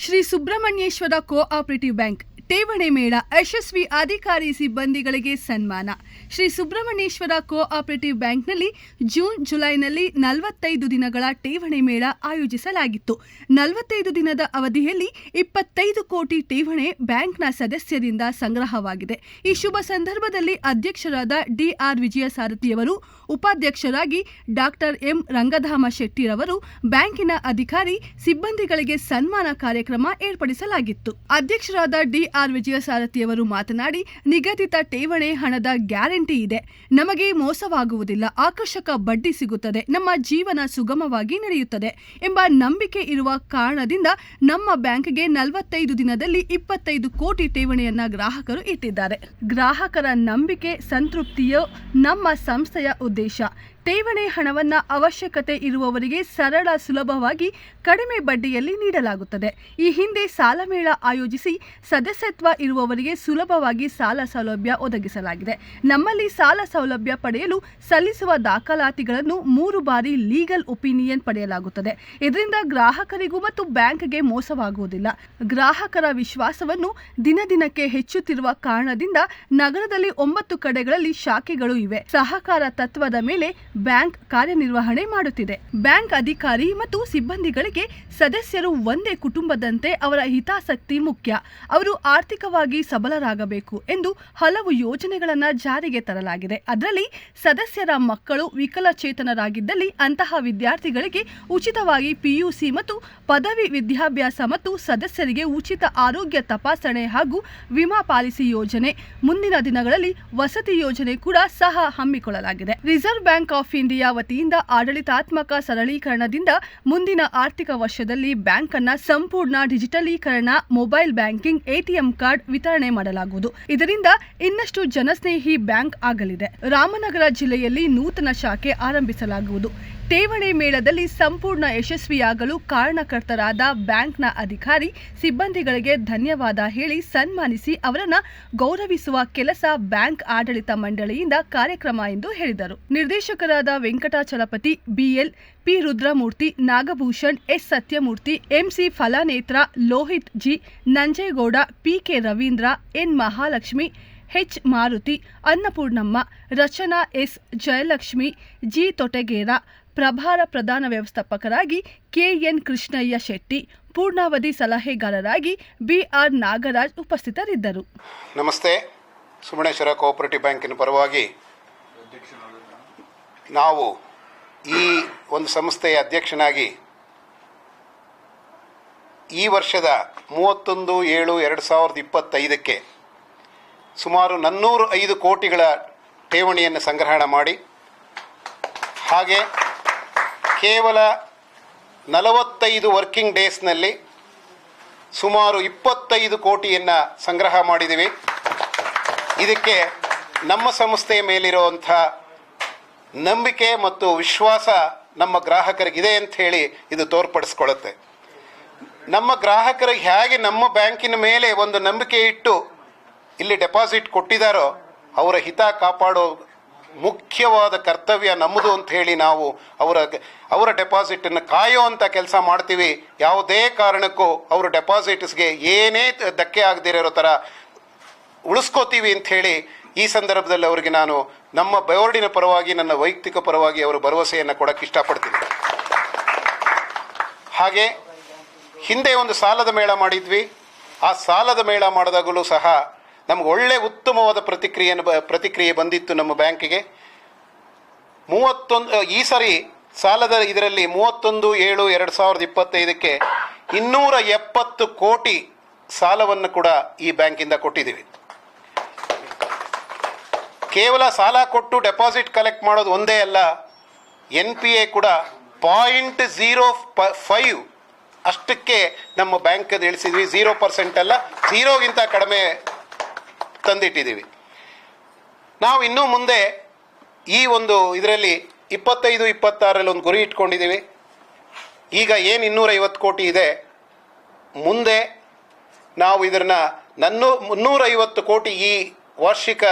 Shri Subrahmanyeshwara cooperative bank ಠೇವಣಿ ಮೇಳ ಯಶಸ್ವಿ ಅಧಿಕಾರಿ ಸಿಬ್ಬಂದಿಗಳಿಗೆ ಸನ್ಮಾನ. ಶ್ರೀ ಸುಬ್ರಹ್ಮಣ್ಯೇಶ್ವರ ಕೋಆಪರೇಟಿವ್ ಬ್ಯಾಂಕ್ನಲ್ಲಿ ಜೂನ್, ಜುಲೈನಲ್ಲಿ ನಲವತ್ತೈದು ದಿನಗಳ ಠೇವಣಿ ಮೇಳ ಆಯೋಜಿಸಲಾಗಿತ್ತು. ನಲವತ್ತೈದು ದಿನದ ಅವಧಿಯಲ್ಲಿ ಇಪ್ಪತ್ತೈದು ಕೋಟಿ ಠೇವಣಿ ಬ್ಯಾಂಕ್ನ ಸದಸ್ಯರಿಂದ ಸಂಗ್ರಹವಾಗಿದೆ. ಈ ಶುಭ ಸಂದರ್ಭದಲ್ಲಿ ಅಧ್ಯಕ್ಷರಾದ ಡಿಆರ್ ವಿಜಯ ಸಾರಥಿಯವರು ಉಪಾಧ್ಯಕ್ಷರಾಗಿ ಡಾಕ್ಟರ್ ಎಂ ರಂಗಧಾಮ ಶೆಟ್ಟಿರವರು, ಬ್ಯಾಂಕಿನ ಅಧಿಕಾರಿ, ಸಿಬ್ಬಂದಿಗಳಿಗೆ ಸನ್ಮಾನ ಕಾರ್ಯಕ್ರಮ ಏರ್ಪಡಿಸಲಾಗಿತ್ತು. ಅಧ್ಯಕ್ಷರಾದ ಡಿಆರ್ ವಿಜಯಸಾರಥಿಯವರು ಮಾತನಾಡಿ, ನಿಗದಿತ ಠೇವಣಿ ಹಣದ ಗ್ಯಾರಂಟಿ ಇದೆ. ನಮಗೆ ಮೋಸವಾಗುವುದಿಲ್ಲ. ಆಕರ್ಷಕ ಬಡ್ಡಿ ಸಿಗುತ್ತದೆ. ನಮ್ಮ ಜೀವನ ಸುಗಮವಾಗಿ ನಡೆಯುತ್ತದೆ ಎಂಬ ನಂಬಿಕೆ ಇರುವ ಕಾರಣದಿಂದ ನಮ್ಮ ಬ್ಯಾಂಕ್ಗೆ ನಲವತ್ತೈದು ದಿನದಲ್ಲಿ ಇಪ್ಪತ್ತೈದು ಕೋಟಿ ಠೇವಣಿಯನ್ನ ಗ್ರಾಹಕರು ಇಟ್ಟಿದ್ದಾರೆ. ಗ್ರಾಹಕರ ನಂಬಿಕೆ, ಸಂತೃಪ್ತಿಯು ನಮ್ಮ ಸಂಸ್ಥೆಯ ಉದ್ದೇಶ. ಠೇವಣಿ ಹಣವನ್ನು ಅವಶ್ಯಕತೆ ಇರುವವರಿಗೆ ಸರಳ ಸುಲಭವಾಗಿ ಕಡಿಮೆ ಬಡ್ಡಿಯಲ್ಲಿ ನೀಡಲಾಗುತ್ತದೆ. ಈ ಹಿಂದೆ ಸಾಲ ಮೇಳ ಆಯೋಜಿಸಿ ಸದಸ್ಯತ್ವ ಇರುವವರಿಗೆ ಸುಲಭವಾಗಿ ಸಾಲ ಸೌಲಭ್ಯ ಒದಗಿಸಲಾಗಿದೆ. ನಮ್ಮಲ್ಲಿ ಸಾಲ ಸೌಲಭ್ಯ ಪಡೆಯಲು ಸಲ್ಲಿಸುವ ದಾಖಲಾತಿಗಳನ್ನು ಮೂರು ಬಾರಿ ಲೀಗಲ್ ಒಪಿನಿಯನ್ ಪಡೆಯಲಾಗುತ್ತದೆ. ಇದರಿಂದ ಗ್ರಾಹಕರಿಗೂ ಮತ್ತು ಬ್ಯಾಂಕ್ಗೆ ಮೋಸವಾಗುವುದಿಲ್ಲ. ಗ್ರಾಹಕರ ವಿಶ್ವಾಸವನ್ನು ದಿನ ದಿನಕ್ಕೆ ಹೆಚ್ಚುತ್ತಿರುವ ಕಾರಣದಿಂದ ನಗರದಲ್ಲಿ ಒಂಬತ್ತು ಕಡೆಗಳಲ್ಲಿ ಶಾಖೆಗಳು ಇವೆ. ಸಹಕಾರ ತತ್ವದ ಮೇಲೆ ಬ್ಯಾಂಕ್ ಕಾರ್ಯನಿರ್ವಹಣೆ ಮಾಡುತ್ತಿದೆ. ಬ್ಯಾಂಕ್ ಅಧಿಕಾರಿ ಮತ್ತು ಸಿಬ್ಬಂದಿಗಳಿಗೆ ಸದಸ್ಯರು ಒಂದೇ ಕುಟುಂಬದಂತೆ ಅವರ ಹಿತಾಸಕ್ತಿ ಮುಖ್ಯ. ಅವರು ಆರ್ಥಿಕವಾಗಿ ಸಬಲರಾಗಬೇಕು ಎಂದು ಹಲವು ಯೋಜನೆಗಳನ್ನು ಜಾರಿಗೆ ತರಲಾಗಿದೆ. ಅದರಲ್ಲಿ ಸದಸ್ಯರ ಮಕ್ಕಳು ವಿಕಲಚೇತನರಾಗಿದ್ದಲ್ಲಿ ಅಂತಹ ವಿದ್ಯಾರ್ಥಿಗಳಿಗೆ ಉಚಿತವಾಗಿ ಪಿಯುಸಿ ಮತ್ತು ಪದವಿ ವಿದ್ಯಾಭ್ಯಾಸ ಮತ್ತು ಸದಸ್ಯರಿಗೆ ಉಚಿತ ಆರೋಗ್ಯ ತಪಾಸಣೆ ಹಾಗೂ ವಿಮಾ ಪಾಲಿಸಿ ಯೋಜನೆ. ಮುಂದಿನ ದಿನಗಳಲ್ಲಿ ವಸತಿ ಯೋಜನೆ ಕೂಡ ಸಹ ಹಮ್ಮಿಕೊಳ್ಳಲಾಗಿದೆ. ರಿಸರ್ವ್ ಬ್ಯಾಂಕ್ ಆಫ್ ಇಂಡಿಯಾ ವತಿಯಿಂದ ಆಡಳಿತಾತ್ಮಕ ಸರಳೀಕರಣದಿಂದ ಮುಂದಿನ ಆರ್ಥಿಕ ವರ್ಷದಲ್ಲಿ ಬ್ಯಾಂಕ್ ಅನ್ನ ಸಂಪೂರ್ಣ ಡಿಜಿಟಲೀಕರಣ, ಮೊಬೈಲ್ ಬ್ಯಾಂಕಿಂಗ್ ಎಟಿಎಂ ಕಾರ್ಡ್ ವಿತರಣೆ ಮಾಡಲಾಗುವುದು. ಇದರಿಂದ ಇನ್ನಷ್ಟು ಜನಸ್ನೇಹಿ ಬ್ಯಾಂಕ್ ಆಗಲಿದೆ. ರಾಮನಗರ ಜಿಲ್ಲೆಯಲ್ಲಿ ನೂತನ ಶಾಖೆ ಆರಂಭಿಸಲಾಗುವುದು. ಠೇವಣಿ ಮೇಳದಲ್ಲಿ ಸಂಪೂರ್ಣ ಯಶಸ್ವಿಯಾಗಲು ಕಾರಣಕರ್ತರಾದ ಬ್ಯಾಂಕ್ನ ಅಧಿಕಾರಿ ಸಿಬ್ಬಂದಿಗಳಿಗೆ ಧನ್ಯವಾದ ಹೇಳಿ ಸನ್ಮಾನಿಸಿ ಅವರನ್ನು ಗೌರವಿಸುವ ಕೆಲಸ ಬ್ಯಾಂಕ್ ಆಡಳಿತ ಮಂಡಳಿಯಿಂದ ಕಾರ್ಯಕ್ರಮ ಎಂದು ಹೇಳಿದರು. ನಿರ್ದೇಶಕರಾದ Venkatachalapathi, B L P Rudramurthy Nagabhushan, S Sathyamurthy, M C Phalanetra, Lohith G, Nanjegowda, P K Ravindra, N Mahalakshmi H Maruthi, Annapoornamma, Rachana S Jayalakshmi, G Totagera ಪ್ರಭಾರ ಪ್ರಧಾನ ವ್ಯವಸ್ಥಾಪಕರಾಗಿ ಕೆಎನ್ ಕೃಷ್ಣಯ್ಯ ಶೆಟ್ಟಿ, ಪೂರ್ಣಾವಧಿ ಸಲಹೆಗಾರರಾಗಿ ಬಿಆರ್ ನಾಗರಾಜ್ ಉಪಸ್ಥಿತರಿದ್ದರು. ನಮಸ್ತೆ. ಸುಮಣೇಶ್ವರ ಕೋಆಪರೇಟಿವ್ ಬ್ಯಾಂಕಿನ ಪರವಾಗಿ ನಾವು ಈ ಒಂದು ಸಂಸ್ಥೆಯ ಅಧ್ಯಕ್ಷನಾಗಿ ಈ ವರ್ಷದ ಮೂವತ್ತೊಂದು ಏಳು ಎರಡು ಸಾವಿರದ ಇಪ್ಪತ್ತೈದಕ್ಕೆ ಸುಮಾರು ನನ್ನೂರು ಐದು ಕೋಟಿಗಳ ಠೇವಣಿಯನ್ನು ಸಂಗ್ರಹಣ ಮಾಡಿ, ಹಾಗೆ ಕೇವಲ ನಲವತ್ತೈದು ವರ್ಕಿಂಗ್ ಡೇಸ್ನಲ್ಲಿ ಸುಮಾರು ಇಪ್ಪತ್ತೈದು ಕೋಟಿಯನ್ನು ಸಂಗ್ರಹ ಮಾಡಿದ್ದೀವಿ. ಇದಕ್ಕೆ ನಮ್ಮ ಸಂಸ್ಥೆಯ ಮೇಲಿರುವಂಥ ನಂಬಿಕೆ ಮತ್ತು ವಿಶ್ವಾಸ ನಮ್ಮ ಗ್ರಾಹಕರಿಗಿದೆ ಅಂತ ಹೇಳಿ ಇದು ತೋರ್ಪಡಿಸ್ಕೊಳ್ಳುತ್ತೆ ನಮ್ಮ ಗ್ರಾಹಕರಿಗೆ ಹೇಗೆ ನಮ್ಮ ಬ್ಯಾಂಕಿನ ಮೇಲೆ ಒಂದು ನಂಬಿಕೆ ಇಟ್ಟು ಇಲ್ಲಿ ಡೆಪಾಸಿಟ್ ಕೊಟ್ಟಿದ್ದಾರೋ ಅವರ ಹಿತ ಕಾಪಾಡೋ ಮುಖ್ಯವಾದ ಕರ್ತವ್ಯ ನಮ್ಮದು ಅಂತ ಹೇಳಿ ನಾವು ಅವರ ಅವರ ಡೆಪಾಸಿಟನ್ನು ಅಂತ ಕೆಲಸ ಮಾಡ್ತೀವಿ. ಯಾವುದೇ ಕಾರಣಕ್ಕೂ ಅವರ ಡೆಪಾಸಿಟ್ಸ್ಗೆ ಏನೇ ಧಕ್ಕೆ ಆಗದಿರೋ ಥರ ಉಳಿಸ್ಕೋತೀವಿ ಹೇಳಿ ಈ ಸಂದರ್ಭದಲ್ಲಿ ಅವರಿಗೆ ನಾನು ನಮ್ಮ ಬೋರ್ಡಿನ ಪರವಾಗಿ, ನನ್ನ ವೈಯಕ್ತಿಕ ಪರವಾಗಿ ಅವರು ಭರವಸೆಯನ್ನು ಕೊಡೋಕ್ಕೆ ಇಷ್ಟಪಡ್ತೀನಿ. ಹಾಗೆ ಹಿಂದೆ ಒಂದು ಸಾಲದ ಮೇಳ ಮಾಡಿದ್ವಿ. ಆ ಸಾಲದ ಮೇಳ ಮಾಡಿದಾಗಲೂ ಸಹ ನಮ್ಗೆ ಒಳ್ಳೆ ಉತ್ತಮವಾದ ಪ್ರತಿಕ್ರಿಯೆಯನ್ನು ಪ್ರತಿಕ್ರಿಯೆ ಬಂದಿತ್ತು ನಮ್ಮ ಬ್ಯಾಂಕಿಗೆ. ಮೂವತ್ತೊಂದು, ಈ ಸರಿ ಸಾಲದ ಇದರಲ್ಲಿ ಮೂವತ್ತೊಂದು, ಏಳು, ಎರಡು ಸಾವಿರದ ಇಪ್ಪತ್ತೈದಕ್ಕೆ ಇನ್ನೂರ ಎಪ್ಪತ್ತು ಕೋಟಿ ಸಾಲವನ್ನು ಕೂಡ ಈ ಬ್ಯಾಂಕಿಂದ ಕೊಟ್ಟಿದ್ದೀವಿ. ಕೇವಲ ಸಾಲ ಕೊಟ್ಟು ಡೆಪಾಸಿಟ್ ಕಲೆಕ್ಟ್ ಮಾಡೋದು ಒಂದೇ ಅಲ್ಲ, ಎನ್ ಪಿ ಎ ಕೂಡ ಪಾಯಿಂಟ್ ಝೀರೋ ಪ, ಫೈವ್ ಅಷ್ಟಕ್ಕೆ ನಮ್ಮ ಬ್ಯಾಂಕ್ ಇಳಿಸಿದ್ವಿ. ಝೀರೋ ಪರ್ಸೆಂಟ್ ಅಲ್ಲ ಝೀರೋಗಿಂತ ಕಡಿಮೆ ತಂದಿಟ್ಟಿದ್ದೀವಿ. ನಾವು ಇನ್ನೂ ಮುಂದೆ ಈ ಒಂದು ಇದರಲ್ಲಿ ಇಪ್ಪತ್ತೈದು ಇಪ್ಪತ್ತಾರಲ್ಲಿ ಒಂದು ಗುರಿ ಇಟ್ಕೊಂಡಿದ್ದೀವಿ. ಈಗ ಏನು ಇನ್ನೂರೈವತ್ತು ಕೋಟಿ ಇದೆ, ಮುಂದೆ ನಾವು ಇದನ್ನು ನನ್ನ ಮುನ್ನೂರೈವತ್ತು ಕೋಟಿ ಈ ವಾರ್ಷಿಕ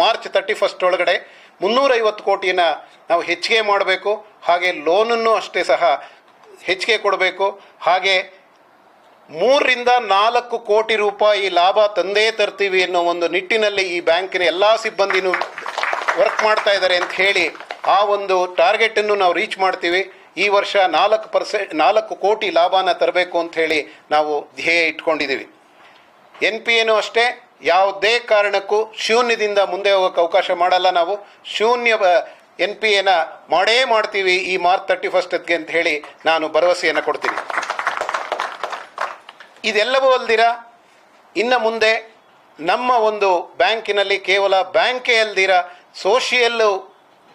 ಮಾರ್ಚ್ ತರ್ಟಿ ಫಸ್ಟ್ ಒಳಗಡೆ ಮುನ್ನೂರೈವತ್ತು ಕೋಟಿನ ನಾವು ಹೆಚ್ಚಿಗೆ ಮಾಡಬೇಕು. ಹಾಗೆ ಲೋನನ್ನು ಅಷ್ಟೇ ಸಹ ಹೆಚ್ಚಿಗೆ ಕೊಡಬೇಕು. ಹಾಗೆ ಮೂರರಿಂದ ನಾಲ್ಕು ಕೋಟಿ ರೂಪಾಯಿ ಲಾಭ ತಂದೇ ತರ್ತೀವಿ ಅನ್ನೋ ಒಂದು ನಿಟ್ಟಿನಲ್ಲಿ ಈ ಬ್ಯಾಂಕಿನ ಎಲ್ಲ ಸಿಬ್ಬಂದಿನೂ ವರ್ಕ್ ಮಾಡ್ತಾ ಇದ್ದಾರೆ ಅಂತ ಹೇಳಿ ಆ ಒಂದು ಟಾರ್ಗೆಟನ್ನು ನಾವು ರೀಚ್ ಮಾಡ್ತೀವಿ. ಈ ವರ್ಷ ನಾಲ್ಕು ಪರ್ಸೆಂಟ್, ನಾಲ್ಕು ಕೋಟಿ ಲಾಭನ ತರಬೇಕು ಅಂತ ಹೇಳಿ ನಾವು ಧ್ಯೇಯ ಇಟ್ಕೊಂಡಿದ್ದೀವಿ. ಎನ್ ಪಿ ಎನೂ ಅಷ್ಟೇ, ಯಾವುದೇ ಕಾರಣಕ್ಕೂ ಶೂನ್ಯದಿಂದ ಮುಂದೆ ಹೋಗೋಕ್ಕೆ ಅವಕಾಶ ಮಾಡಲ್ಲ ನಾವು. ಶೂನ್ಯ ಎನ್ ಪಿ ಎನ ಮಾಡೇ ಮಾಡ್ತೀವಿ ಈ ಮಾರ್ಚ್ ತರ್ಟಿ ಫಸ್ಟ್ಗೆ ಅಂತ ಹೇಳಿ ನಾನು ಭರವಸೆಯನ್ನು ಕೊಡ್ತೀನಿ. ಇದೆಲ್ಲವೂ ಅಲ್ದಿರ? ಇನ್ನು ಮುಂದೆ ನಮ್ಮ ಒಂದು ಬ್ಯಾಂಕಿನಲ್ಲಿ ಕೇವಲ ಬ್ಯಾಂಕೇ ಅಲ್ದಿರ? ಸೋಷಿಯಲ್ಲು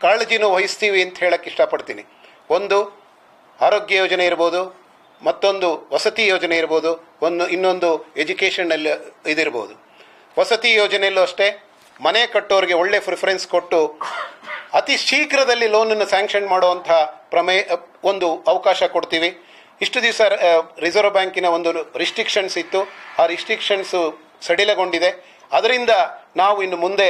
ಕಾಳಜಿನೂ ವಹಿಸ್ತೀವಿ ಅಂತ ಹೇಳಕ್ಕೆ ಇಷ್ಟಪಡ್ತೀನಿ. ಒಂದು, ಆರೋಗ್ಯ ಯೋಜನೆ ಇರ್ಬೋದು, ಮತ್ತೊಂದು ವಸತಿ ಯೋಜನೆ ಇರ್ಬೋದು, ಒಂದು ಇನ್ನೊಂದು ಎಜುಕೇಷನಲ್ಲಿ ಇದಿರ್ಬೋದು. ವಸತಿ ಯೋಜನೆಯಲ್ಲೂ ಅಷ್ಟೇ, ಮನೆ ಕಟ್ಟೋರಿಗೆ ಒಳ್ಳೆ ಪ್ರಿಫರೆನ್ಸ್ ಕೊಟ್ಟು ಅತಿ ಶೀಘ್ರದಲ್ಲಿ ಲೋನನ್ನು ಸ್ಯಾಂಕ್ಷನ್ ಮಾಡುವಂಥ ಪ್ರಮೇ ಒಂದು ಅವಕಾಶ ಕೊಡ್ತೀವಿ. ಇಷ್ಟು ದಿವಸ ರಿಸರ್ವ್ ಬ್ಯಾಂಕಿನ ಒಂದು ರಿಸ್ಟ್ರಿಕ್ಷನ್ಸ್ ಇತ್ತು. ಆ ರಿಸ್ಟ್ರಿಕ್ಷನ್ಸು ಸಡಿಲಗೊಂಡಿದೆ. ಅದರಿಂದ ನಾವು ಇನ್ನು ಮುಂದೆ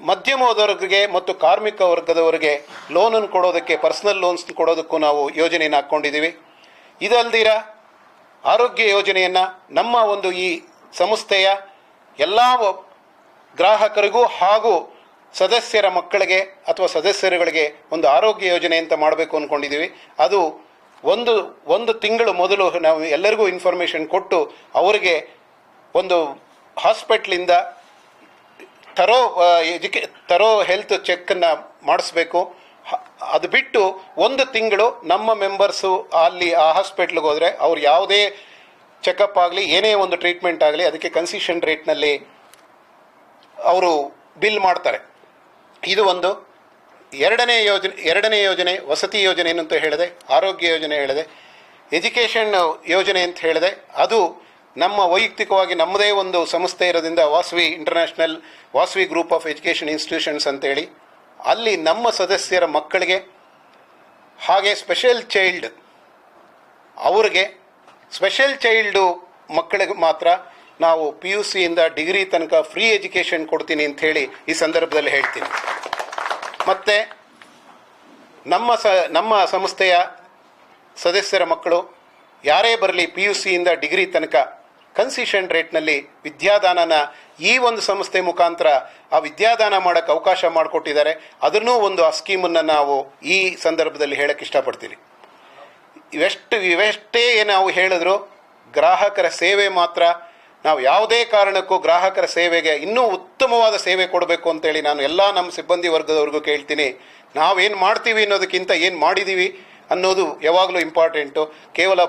ಮಧ್ಯಮ ವರ್ಗಕ್ಕೆ ಮತ್ತು ಕಾರ್ಮಿಕ ವರ್ಗದವರಿಗೆ ಲೋನನ್ನು ಕೊಡೋದಕ್ಕೆ ಪರ್ಸನಲ್ ಲೋನ್ಸ್ ಕೊಡೋದಕ್ಕೂ ನಾವು ಯೋಜನೆಯನ್ನು ಹಾಕ್ಕೊಂಡಿದ್ದೀವಿ. ಇದಲ್ದಿರ ಆರೋಗ್ಯ ಯೋಜನೆಯನ್ನು ನಮ್ಮ ಒಂದು ಈ ಸಂಸ್ಥೆಯ ಎಲ್ಲ ಗ್ರಾಹಕರಿಗೂ ಹಾಗೂ ಸದಸ್ಯರ ಮಕ್ಕಳಿಗೆ ಅಥವಾ ಸದಸ್ಯರುಗಳಿಗೆ ಒಂದು ಆರೋಗ್ಯ ಯೋಜನೆ ಅಂತ ಮಾಡಬೇಕು ಅಂದ್ಕೊಂಡಿದ್ದೀವಿ ಅದು ಒಂದು ಒಂದು ತಿಂಗಳು ಮೊದಲು ನಾವು ಎಲ್ಲರಿಗೂ ಇನ್ಫಾರ್ಮೇಷನ್ ಕೊಟ್ಟು ಅವರಿಗೆ ಒಂದು ಹಾಸ್ಪಿಟ್ಲಿಂದ ತರೋ ಎಜುಕೇ ತರೋ ಹೆಲ್ತ್ ಚೆಕ್ಕನ್ನು ಮಾಡಿಸ್ಬೇಕು. ಅದು ಬಿಟ್ಟು ಒಂದು ತಿಂಗಳು ನಮ್ಮ ಮೆಂಬರ್ಸು ಅಲ್ಲಿ ಆ ಹಾಸ್ಪಿಟ್ಲಿಗೆ ಹೋದರೆ ಅವ್ರು ಯಾವುದೇ ಚೆಕಪ್ ಆಗಲಿ, ಏನೇ ಒಂದು ಟ್ರೀಟ್ಮೆಂಟ್ ಆಗಲಿ, ಅದಕ್ಕೆ ಕನ್ಸಿಷನ್ ರೇಟ್ನಲ್ಲಿ ಅವರು ಬಿಲ್ ಮಾಡ್ತಾರೆ. ಇದು ಒಂದು. ಎರಡನೇ ಯೋಜನೆ ಎರಡನೇ ಯೋಜನೆ, ವಸತಿ ಯೋಜನೆ ಅಂತ ಹೇಳಿದೆ, ಆರೋಗ್ಯ ಯೋಜನೆ ಹೇಳಿದೆ, ಎಜುಕೇಷನ್ ಯೋಜನೆ ಅಂತ ಹೇಳಿದೆ. ಅದು ನಮ್ಮ ವೈಯಕ್ತಿಕವಾಗಿ ನಮ್ಮದೇ ಒಂದು ಸಂಸ್ಥೆ ಇರೋದ್ರಿಂದ Vasavi international, Vasavi group of education institutions ಅಂತೇಳಿ, ಅಲ್ಲಿ ನಮ್ಮ ಸದಸ್ಯರ ಮಕ್ಕಳಿಗೆ, ಹಾಗೆ ಸ್ಪೆಷಲ್ ಚೈಲ್ಡ್, ಅವ್ರಿಗೆ ಸ್ಪೆಷಲ್ ಚೈಲ್ಡು ಮಕ್ಕಳಿಗೆ ಮಾತ್ರ ನಾವು ಪಿ ಯು ಸಿಯಿಂದ ಡಿಗ್ರಿ ತನಕ ಫ್ರೀ ಎಜುಕೇಷನ್ ಕೊಡ್ತೀನಿ ಅಂತ ಹೇಳಿ ಈ ಸಂದರ್ಭದಲ್ಲಿ ಹೇಳ್ತೀನಿ. ಮತ್ತು ನಮ್ಮ ಸ, ನಮ್ಮ ಸಂಸ್ಥೆಯ ಸದಸ್ಯರ ಮಕ್ಕಳು ಯಾರೇ ಬರಲಿ ಪಿ ಯು ಸಿಯಿಂದ ಡಿಗ್ರಿ ತನಕ ಕನ್ಸಿಷನ್ ರೇಟ್ನಲ್ಲಿ ವಿದ್ಯಾದಾನನ ಈ ಒಂದು ಸಂಸ್ಥೆ ಮುಖಾಂತರ ಆ ವಿದ್ಯಾದಾನ ಮಾಡೋಕ್ಕೆ ಅವಕಾಶ ಮಾಡಿಕೊಟ್ಟಿದ್ದಾರೆ. ಅದನ್ನೂ ಒಂದು ಆ ಸ್ಕೀಮನ್ನು ನಾವು ಈ ಸಂದರ್ಭದಲ್ಲಿ ಹೇಳಕ್ಕೆ ಇಷ್ಟಪಡ್ತೀವಿ ಇವೆಷ್ಟು, ಇವೆಷ್ಟೇ ನಾವು ಹೇಳಿದ್ರು ಗ್ರಾಹಕರ ಸೇವೆ ಮಾತ್ರ ನಾವು ಯಾವುದೇ ಕಾರಣಕ್ಕೂ ಗ್ರಾಹಕರ ಸೇವೆಗೆ ಇನ್ನೂ ಉತ್ತಮವಾದ ಸೇವೆ ಕೊಡಬೇಕು ಅಂತೇಳಿ ನಾನು ಎಲ್ಲ ನಮ್ಮ ಸಿಬ್ಬಂದಿ ವರ್ಗದವ್ರಿಗೂ ಕೇಳ್ತೀನಿ. ನಾವೇನು ಮಾಡ್ತೀವಿ ಅನ್ನೋದಕ್ಕಿಂತ ಏನು ಮಾಡಿದ್ದೀವಿ ಅನ್ನೋದು ಯಾವಾಗಲೂ ಇಂಪಾರ್ಟೆಂಟು ಕೇವಲ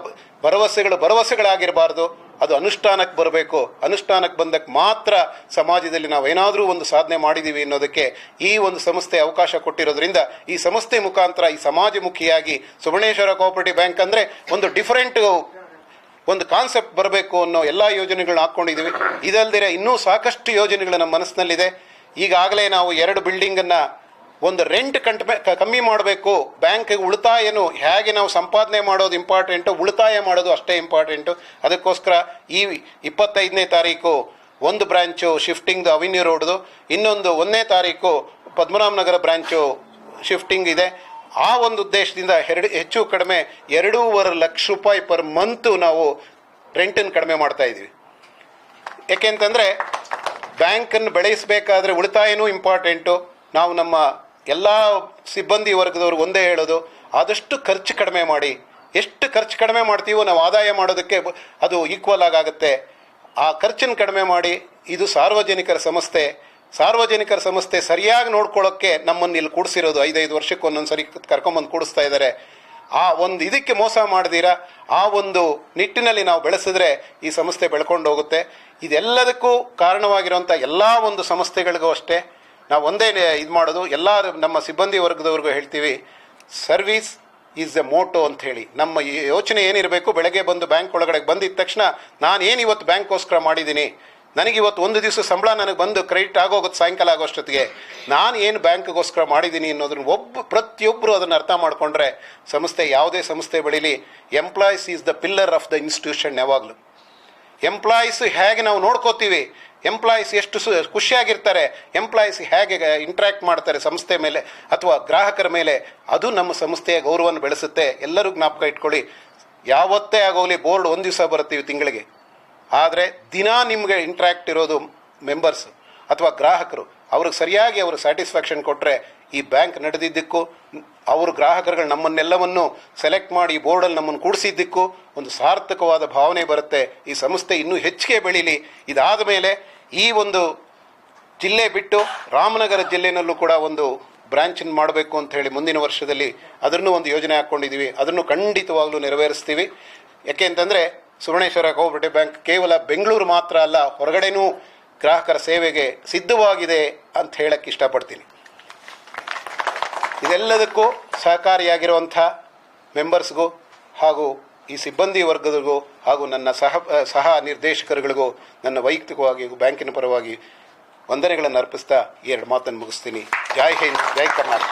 ಭರವಸೆಗಳು ಭರವಸೆಗಳಾಗಿರಬಾರ್ದು. ಅದು ಅನುಷ್ಠಾನಕ್ಕೆ ಬರಬೇಕು. ಅನುಷ್ಠಾನಕ್ಕೆ ಬಂದಕ್ಕೆ ಮಾತ್ರ ಸಮಾಜದಲ್ಲಿ ನಾವು ಏನಾದರೂ ಒಂದು ಸಾಧನೆ ಮಾಡಿದ್ದೀವಿ ಅನ್ನೋದಕ್ಕೆ ಈ ಒಂದು ಸಂಸ್ಥೆ ಅವಕಾಶ ಕೊಟ್ಟಿರೋದ್ರಿಂದ ಈ ಸಂಸ್ಥೆ ಮುಖಾಂತರ ಈ ಸಮಾಜಮುಖಿಯಾಗಿ ಸುವರ್ಣೇಶ್ವರ ಕೋಆಪರೇಟಿವ್ ಬ್ಯಾಂಕ್ ಅಂದರೆ ಒಂದು ಡಿಫರೆಂಟ್ ಒಂದು ಕಾನ್ಸೆಪ್ಟ್ ಬರಬೇಕು ಅನ್ನೋ ಎಲ್ಲ ಯೋಜನೆಗಳನ್ನ ಹಾಕ್ಕೊಂಡಿದ್ದೀವಿ ಇದಲ್ದಿರ ಇನ್ನೂ ಸಾಕಷ್ಟು ಯೋಜನೆಗಳು ನಮ್ಮ ಮನಸ್ಸಿನಲ್ಲಿದೆ. ಈಗಾಗಲೇ ನಾವು ಎರಡು ಬಿಲ್ಡಿಂಗನ್ನು ಒಂದು ರೆಂಟ್ ಕಂಟ್ಮೆ ಕಮ್ಮಿ ಮಾಡಬೇಕು. ಬ್ಯಾಂಕ್ಗೆ ಉಳಿತಾಯನು ಹೇಗೆ ನಾವು ಸಂಪಾದನೆ ಮಾಡೋದು ಇಂಪಾರ್ಟೆಂಟು ಉಳಿತಾಯ ಮಾಡೋದು ಅಷ್ಟೇ ಇಂಪಾರ್ಟೆಂಟು ಅದಕ್ಕೋಸ್ಕರ ಈ ಇಪ್ಪತ್ತೈದನೇ ತಾರೀಕು ಒಂದು ಬ್ರ್ಯಾಂಚು ಶಿಫ್ಟಿಂಗ್ ಅವಿನ್ಯೂ ರೋಡ್ದು ಇನ್ನೊಂದು ಒಂದನೇ ತಾರೀಕು ಪದ್ಮನಾಭನಗರ ಬ್ರ್ಯಾಂಚು ಶಿಫ್ಟಿಂಗ್ ಇದೆ. ಆ ಒಂದು ಉದ್ದೇಶದಿಂದ ಎರಡು, ಹೆಚ್ಚು ಕಡಿಮೆ ಎರಡೂವರೆ ಲಕ್ಷ ರೂಪಾಯಿ ಪರ್ ಮಂತು ನಾವು ರೆಂಟನ್ನು ಕಡಿಮೆ ಮಾಡ್ತಾ ಇದ್ದೀವಿ. ಯಾಕೆಂತಂದರೆ ಬ್ಯಾಂಕನ್ನು ಬೆಳೆಸಬೇಕಾದ್ರೆ ಉಳಿತಾಯನೂ ಇಂಪಾರ್ಟೆಂಟು ನಾವು ನಮ್ಮ ಎಲ್ಲ ಸಿಬ್ಬಂದಿ ವರ್ಗದವ್ರಿಗೆ ಒಂದೇ ಹೇಳೋದು, ಆದಷ್ಟು ಖರ್ಚು ಕಡಿಮೆ ಮಾಡಿ. ಎಷ್ಟು ಖರ್ಚು ಕಡಿಮೆ ಮಾಡ್ತೀವೋ ನಾವು ಆದಾಯ ಮಾಡೋದಕ್ಕೆ ಅದು ಈಕ್ವಲ್ ಆಗುತ್ತೆ ಆ ಖರ್ಚನ್ನು ಕಡಿಮೆ ಮಾಡಿ, ಇದು ಸಾರ್ವಜನಿಕರ ಸಂಸ್ಥೆ ಸಾರ್ವಜನಿಕರ ಸಂಸ್ಥೆ ಸರಿಯಾಗಿ ನೋಡ್ಕೊಳ್ಳೋಕ್ಕೆ ನಮ್ಮನ್ನು ಇಲ್ಲಿ ಕೂಡಿಸಿರೋದು ಐದೈದು ವರ್ಷಕ್ಕೆ ಒಂದೊಂದು ಸರಿ ಕರ್ಕೊಂಬಂದು ಕೂಡಿಸ್ತಾ ಇದ್ದಾರೆ. ಆ ಒಂದು ಇದಕ್ಕೆ ಮೋಸ ಮಾಡ್ದಿರ? ಆ ಒಂದು ನಿಟ್ಟಿನಲ್ಲಿ ನಾವು ಬೆಳೆಸಿದ್ರೆ ಈ ಸಂಸ್ಥೆ ಬೆಳ್ಕೊಂಡು ಹೋಗುತ್ತೆ. ಇದೆಲ್ಲದಕ್ಕೂ ಕಾರಣವಾಗಿರುವಂಥ ಎಲ್ಲ ಒಂದು ಸಂಸ್ಥೆಗಳಿಗೂ ಅಷ್ಟೇ ನಾವು ಒಂದೇ ಇದು ಮಾಡೋದು. ಎಲ್ಲ ನಮ್ಮ ಸಿಬ್ಬಂದಿ ವರ್ಗದವ್ರಿಗೂ ಹೇಳ್ತೀವಿ, ಸರ್ವಿಸ್ ಈಸ್ ಎ ಮೋಟೋ ಅಂತ ಹೇಳಿ. ನಮ್ಮ ಯೋಚನೆ ಏನಿರಬೇಕು? ಬೆಳಗ್ಗೆ ಬಂದು ಬ್ಯಾಂಕ್ ಒಳಗಡೆ ಬಂದಿದ್ದ ತಕ್ಷಣ ನಾನು ಏನು ಇವತ್ತು ಬ್ಯಾಂಕ್ಗೋಸ್ಕರ ಮಾಡಿದ್ದೀನಿ? ನನಗೆ ಇವತ್ತು ಒಂದು ದಿವಸ ಸಂಬಳ ನನಗೆ ಬಂದು ಕ್ರೆಡಿಟ್ ಆಗೋಗುತ್ತೆ ಸಾಯಂಕಾಲ ಆಗೋಷ್ಟೊತ್ತಿಗೆ. ನಾನು ಏನು ಬ್ಯಾಂಕ್ಗೋಸ್ಕರ ಮಾಡಿದ್ದೀನಿ ಅನ್ನೋದನ್ನು ಒಬ್ಬ ಪ್ರತಿಯೊಬ್ಬರು ಅದನ್ನು ಅರ್ಥ ಮಾಡಿಕೊಂಡ್ರೆ ಸಂಸ್ಥೆ ಯಾವುದೇ ಸಂಸ್ಥೆ ಬೆಳೀಲಿ employees is the pillar of the institution ಯಾವಾಗಲೂ. ಎಂಪ್ಲಾಯೀಸ್ ಹೇಗೆ ನಾವು ನೋಡ್ಕೋತೀವಿ? ಎಂಪ್ಲಾಯೀಸ್ ಎಷ್ಟು ಸು, ಖುಷಿಯಾಗಿರ್ತಾರೆ? ಎಂಪ್ಲಾಯೀಸ್ ಹೇಗೆ ಇಂಟ್ರ್ಯಾಕ್ಟ್ ಮಾಡ್ತಾರೆ ಸಂಸ್ಥೆ ಮೇಲೆ ಅಥವಾ ಗ್ರಾಹಕರ ಮೇಲೆ? ಅದು ನಮ್ಮ ಸಂಸ್ಥೆಯ ಗೌರವವನ್ನು ಬೆಳೆಸುತ್ತೆ. ಎಲ್ಲರೂ ಜ್ಞಾಪಕ ಇಟ್ಕೊಳ್ಳಿ. ಯಾವತ್ತೇ ಆಗೋಲಿ ಬೋರ್ಡ್ ಒಂದು ದಿವಸ ಬರ್ತೀವಿ ತಿಂಗಳಿಗೆ. ಆದರೆ ದಿನಾ ನಿಮಗೆ ಇಂಟ್ರ್ಯಾಕ್ಟ್ ಇರೋದು ಮೆಂಬರ್ಸ್ ಅಥವಾ ಗ್ರಾಹಕರು. ಅವ್ರಿಗೆ ಸರಿಯಾಗಿ ಅವರು ಸ್ಯಾಟಿಸ್ಫ್ಯಾಕ್ಷನ್ ಕೊಟ್ಟರೆ ಈ ಬ್ಯಾಂಕ್ ನಡೆದಿದ್ದಕ್ಕೂ, ಅವರು ಗ್ರಾಹಕರುಗಳು ನಮ್ಮನ್ನೆಲ್ಲವನ್ನು ಸೆಲೆಕ್ಟ್ ಮಾಡಿ ಬೋರ್ಡಲ್ಲಿ ನಮ್ಮನ್ನು ಕೂಡಿಸಿದ್ದಕ್ಕೂ ಒಂದು ಸಾರ್ಥಕವಾದ ಭಾವನೆ ಬರುತ್ತೆ. ಈ ಸಂಸ್ಥೆ ಇನ್ನೂ ಹೆಚ್ಚಿಗೆ ಬೆಳೀಲಿ. ಇದಾದ ಮೇಲೆ ಈ ಒಂದು ಜಿಲ್ಲೆ ಬಿಟ್ಟು ರಾಮನಗರ ಜಿಲ್ಲೆಯಲ್ಲೂ ಕೂಡ ಒಂದು ಬ್ರಾಂಚನ್ನು ಮಾಡಬೇಕು ಅಂತ ಹೇಳಿ ಮುಂದಿನ ವರ್ಷದಲ್ಲಿ ಅದನ್ನು ಒಂದು ಯೋಜನೆ ಹಾಕ್ಕೊಂಡಿದ್ದೀವಿ. ಅದನ್ನು ಖಂಡಿತವಾಗ್ಲೂ ನೆರವೇರಿಸ್ತೀವಿ. ಯಾಕೆ ಅಂತಂದರೆ ಸುವರ್ಣೇಶ್ವರ ಕೋಆಪರೇಟಿವ್ ಬ್ಯಾಂಕ್ ಕೇವಲ ಬೆಂಗಳೂರು ಮಾತ್ರ ಅಲ್ಲ, ಹೊರಗಡೆನೂ ಗ್ರಾಹಕರ ಸೇವೆಗೆ ಸಿದ್ಧವಾಗಿದೆ ಅಂತ ಹೇಳಕ್ಕೆ ಇಷ್ಟಪಡ್ತೀನಿ. ಇದೆಲ್ಲದಕ್ಕೂ ಸಹಕಾರಿಯಾಗಿರುವಂಥ ಮೆಂಬರ್ಸ್ಗೂ ಹಾಗೂ ಈ ಸಿಬ್ಬಂದಿ ವರ್ಗದಿಗೂ ಹಾಗೂ ನನ್ನ ಸಹ ಸಹ ನಿರ್ದೇಶಕರುಗಳಿಗೂ ನನ್ನ ವೈಯಕ್ತಿಕವಾಗಿ ಬ್ಯಾಂಕಿನ ಪರವಾಗಿ ವಂದನೆಗಳನ್ನು ಅರ್ಪಿಸ್ತಾ ಈ ಎರಡು ಮಾತನ್ನು ಮುಗಿಸ್ತೀನಿ. ಜೈ ಹಿಂದ್, ಜೈ ಕರ್ನಾಟಕ.